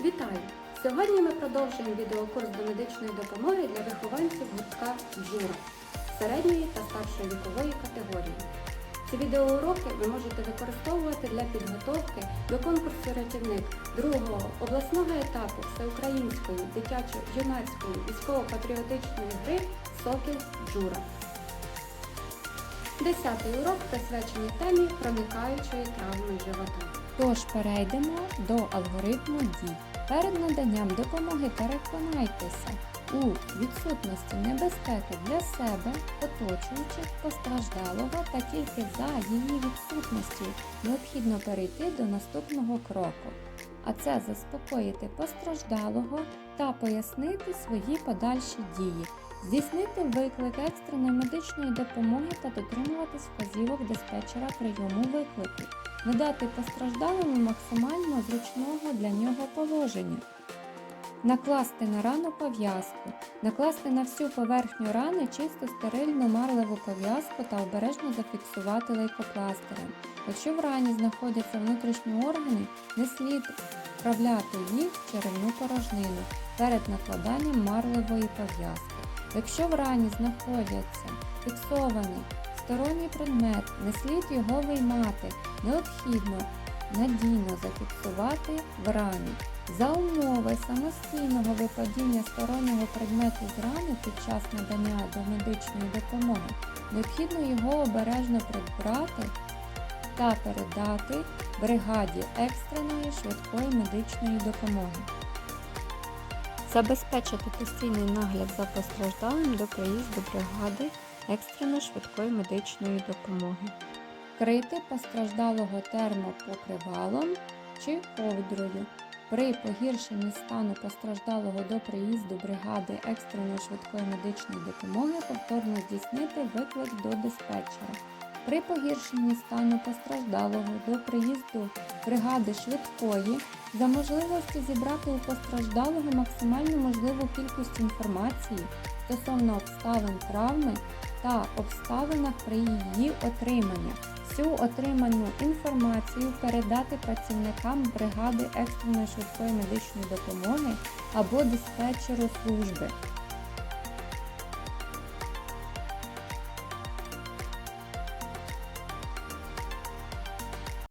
Вітаю! Сьогодні ми продовжуємо відеокурс до медичної допомоги для вихованців гуртка Джура середньої та старшої вікової категорії. Ці відеоуроки ви можете використовувати для підготовки до конкурсу рятівник другого обласного етапу всеукраїнської дитячо-юнацької військово-патріотичної гри Сокіл Джура. Десятий урок присвячений темі проникаючої травми живота. Тож перейдемо до алгоритму дій. Перед наданням допомоги переконайтеся у відсутності небезпеки для себе, оточуючих, постраждалого та тільки за її відсутності необхідно перейти до наступного кроку. А це заспокоїти постраждалого та пояснити свої подальші дії, здійснити виклик екстреної медичної допомоги та дотримуватись вказівок диспетчера прийому виклику надати постраждалому максимально зручного для нього положення. Накласти на рану пов'язку, накласти на всю поверхню рани чисту стерильну марливу пов'язку та обережно зафіксувати лейкопластирем. Якщо в рані знаходяться внутрішні органи, не слід вправляти їх в черевну порожнину перед накладанням марливої пов'язки. Якщо в рані знаходяться фіксований сторонній предмет, не слід його виймати, необхідно надійно зафіксувати в рані. За умови самостійного випадіння стороннього предмету з рани під час надання до медичної допомоги, необхідно його обережно прибрати та передати бригаді екстреної швидкої медичної допомоги. Забезпечити постійний нагляд за постраждалим до приїзду бригади екстреної швидкої медичної допомоги. Крити постраждалого термопокривалом чи ковдрою. При погіршенні стану постраждалого до приїзду бригади екстреної швидкої медичної допомоги повторно здійснити виклик до диспетчера. При погіршенні стану постраждалого до приїзду бригади швидкої за можливості зібрати у постраждалого максимально можливу кількість інформації стосовно обставин травми та обставинах при її отриманні. Всю отриману інформацію передати працівникам бригади екстреної швидкої медичної допомоги або диспетчеру служби.